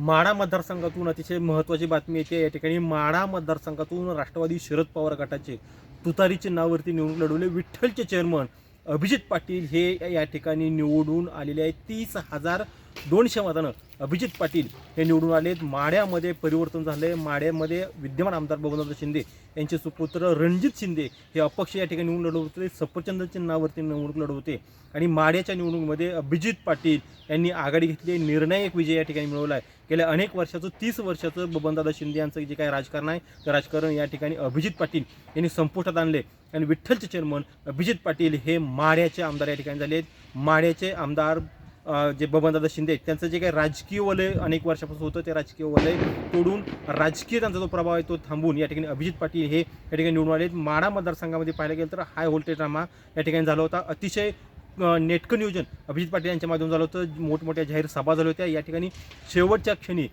माढा मतदारसंघातून अतिशय महत्त्वाची बातमी येते. या ठिकाणी माढा मतदारसंघातून राष्ट्रवादी शरद पवार गटाचे तुतारी चिन्हावरती निवडणूक लढवले. विठ्ठलचे चेअरमन अभिजित पाटील हे या ठिकाणी निवडून आलेले आहेत. तीस हजार दोनशे मतानं अभिजित पाटील हे निवडून आलेत. माड्यामध्ये परिवर्तन झालं आहे माड्यामध्ये विद्यमान आमदार बबनदादा शिंदे यांचे सुपुत्र रणजित शिंदे हे अपक्ष या ठिकाणी निवडून लढवत होते. सफरचंद चिन्हावरती निवडणूक लढवते आणि माढ्याच्या निवडणुकीमध्ये अभिजित पाटील यांनी आघाडी घेतली. निर्णायक विजय या ठिकाणी मिळवला आहे गेल्या अनेक वर्षाचं तीस वर्षाचं बबनदादा शिंदे यांचं जे काही राजकारण आहे ते राजकारण या ठिकाणी अभिजित पाटील यांनी संपुष्टात आणले आणि विठ्ठलचे चेअरमन अभिजित पाटील हे माड्याचे आमदार या ठिकाणी झाले आहेत माड्याचे आमदार जे बबनदादा शिंदे आहेत, त्यांचं जे काही राजकीय वलय अनेक वर्षापासून होतं ते राजकीय वलय तोडून राजकीय त्यांचा जो प्रभाव आहे तो थांबून या ठिकाणी अभिजित पाटील हे या ठिकाणी निवडून आले आहेत. मतदारसंघामध्ये पाहायला गेलं तर हाय व्होल्टेज ड्रामा या ठिकाणी झाला होता. अतिशय नेटकं नियोजन अभिजित पाटील यांच्या माध्यमातून झालं होतं. मोठमोठ्या जाहीर सभा झाल्या होत्या. या ठिकाणी शेवटच्या क्षणी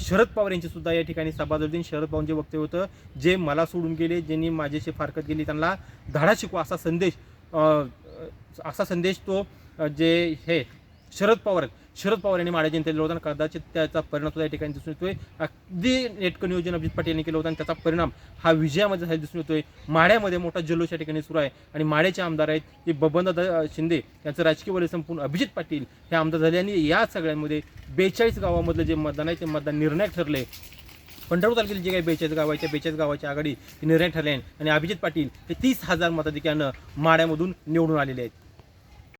शरद पवार यांची सुद्धा या ठिकाणी सभा झाली होती. शरद पवारांचे वक्तव्य होतं जे मला सोडून गेले ज्यांनी माझ्याशी फारकत गेली त्यांना धाडा शिकवा असा संदेश असा संदेश तो जे हे शरद पवार आहेत. शरद पवार यांनी माड्या जनतेला होता आणि कदाचित त्याचा परिणाम सुद्धा या ठिकाणी दिसून येतोय. अगदी नेटकं नियोजन अभिजित पाटील यांनी केलं होतं आणि त्याचा परिणाम हा विजयामध्ये झाला दिसून येतोय. माड्यामध्ये मोठा जल्लोष या ठिकाणी सुरू आहे. आणि माड्याचे आमदार आहेत हे बबनदादा शिंदे यांचं राजकीय वलय संपून अभिजित पाटील हे आमदार झाले आणि या सगळ्यांमध्ये बेचाळीस गावामधलं जे मतदान आहे ते मतदान निर्णायक ठरले. पंढरपूर तालुक्यातील जे काही बेचाळीस गाव आहे त्या बेचाळीस गावाची आघाडी निर्णय ठरले आहे आणि अभिजित पाटील हे तीस हजार मताधिक्यानं माड्यामधून निवडून आलेले आहेत.